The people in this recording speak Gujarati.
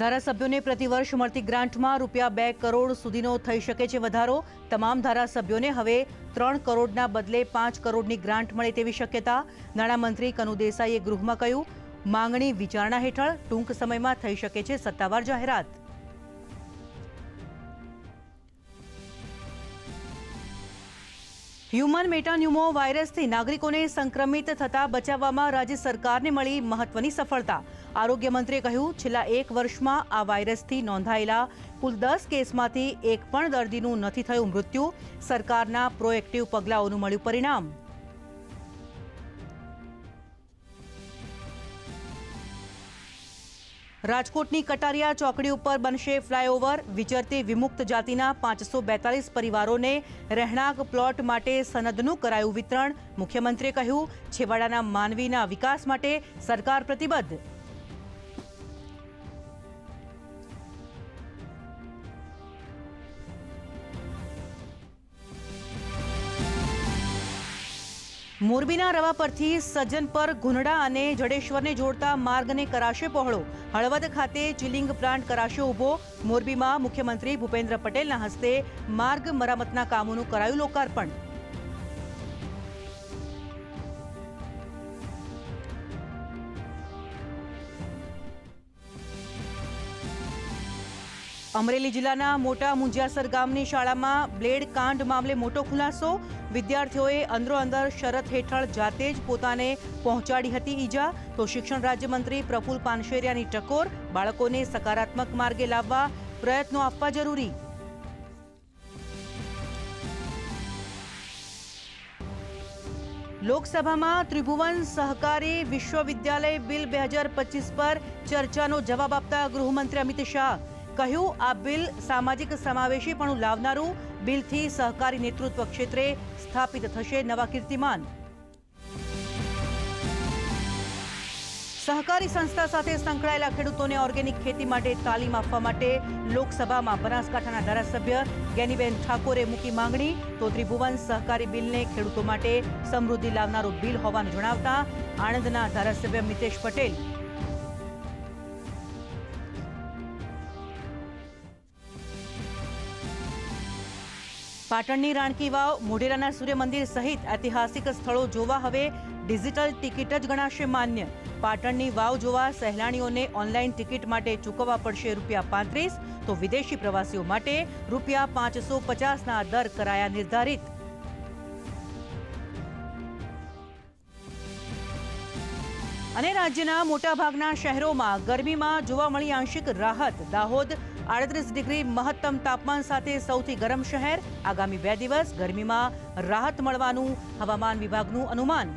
ધારાસભ્યોને પ્રતિવર્ષ મળતી ગ્રાન્ટમાં રૂપિયા બે કરોડ સુધીનો થઈ શકે છે વધારો. તમામ ધારાસભ્યોને હવે ત્રણ કરોડના બદલે પાંચ કરોડની ગ્રાન્ટ મળે તેવી શક્યતા. નાણામંત્રી કનુ દેસાઈએ ગૃહમાં કહ્યું, માંગણી વિચારણા હેઠળ ટૂંક સમયમાં થઈ શકે છે સત્તાવાર જાહેરાત. હ્યુમન મેટાન્યુમો વાયરસથી નાગરિકોને સંક્રમિત થતા બચાવવામાં રાજ્ય સરકારને મળી મહત્વની સફળતા. આરોગ્ય મંત્રીએ કહ્યું, છેલ્લા એક વર્ષમાં આ વાયરસથી નોંધાયેલા કુલ દસ કેસમાંથી એક પણ દર્દીનું નથી થયું મૃત્યુ. સરકારના પ્રોએક્ટિવ પગલાઓનું મળ્યું પરિણામ. રાજકોટની કટારિયા ચોકડી ઉપર બનશે ફ્લાયઓવર. વિચરતી વિમુક્ત જાતિના પાંચસો બેતાલીસ પરિવારોને રહેણાંક પ્લોટ માટે સનદનું કરાયું વિતરણ. મુખ્યમંત્રીએ કહ્યું, છેવાડાના માનવીના વિકાસ માટે સરકાર પ્રતિબદ્ધ. મોરબીના રવા પરથી સજ્જન પર ગુંડડા અને જડેશ્વરને જોડતા માર્ગને કરાશે પહોળો. હળવદ ખાતે ચિલિંગ પ્લાન્ટ કરાશે ઊભો. મોરબીમાં મુખ્યમંત્રી ભૂપેન્દ્ર પટેલના હસ્તે માર્ગ મરામતના કામોનું કરાયું લોકાર્પણ. અમરેલી જિલ્લાના મોટા મુંજિયાસર ગામની શાળામાં બ્લેડ કાંડ મામલે મોટો ખુલાસો. વિદ્યાર્થીઓએ અંદરોઅંદર શરત હેઠળ જાતે જ પોતાને પહોંચાડી હતી ઈજા. તો શિક્ષણ રાજ્યમંત્રી પ્રફુલ પાનશેરિયાની ટકોર, બાળકોને સકારાત્મક માર્ગે લાવવા પ્રયત્નો આપવા જરૂરી. લોકસભામાં ત્રિભુવન સહકારી વિશ્વવિદ્યાલય બિલ બે હજાર પચીસ પર ચર્ચાનો જવાબ આપતા ગૃહમંત્રી અમિત શાહ. કહ્યું, આ બિલ સામાજિક સમાવેશીપણું લાવનારું બિલથી સહકારી નેતૃત્વ ક્ષેત્રે સ્થાપિત થશે નવા કીર્તિમાન. સહકારી સંસ્થા સાથે સંકળાયેલા ખેડૂતોને ઓર્ગેનિક ખેતી માટે તાલીમ આપવા માટે લોકસભામાં બનાસકાંઠાના ધારાસભ્ય ગેનીબેન ઠાકોરે મૂકી માંગણી. તો ત્રિભુવન સહકારી બિલને ખેડૂતો માટે સમૃદ્ધિ લાવનારું બિલ હોવાનું જણાવતા આણંદના ધારાસભ્ય મિતેશ પટેલ પાટણની રાણકી વાવ મોઢેરાના સૂર્ય મંદિર સહિત ઐતિહાસિક સ્થળો જોવા હવે ડિજિટલ ટિકિટ જ ગણાશે માન્ય. પાટણની વાવ જોવા સહેલાણીઓને ઓનલાઈન ટિકિટ માટે ચૂકવવા પડશે રૂપિયા પાંત્રીસ, તો વિદેશી પ્રવાસીઓ માટે રૂપિયા પાંચસો પચાસના દર કરાયા નિર્ધારિત. અને રાજ્યના મોટાભાગના શહેરોમાં ગરમીમાં જોવા મળી આંશિક રાહત. દાહોદ આડત્રીસ ડિગ્રી મહત્તમ તાપમાન સાથે સૌથી ગરમ શહેર. આગામી બે દિવસ ગરમીમાં રાહત મળવાનું હવામાન વિભાગનું અનુમાન.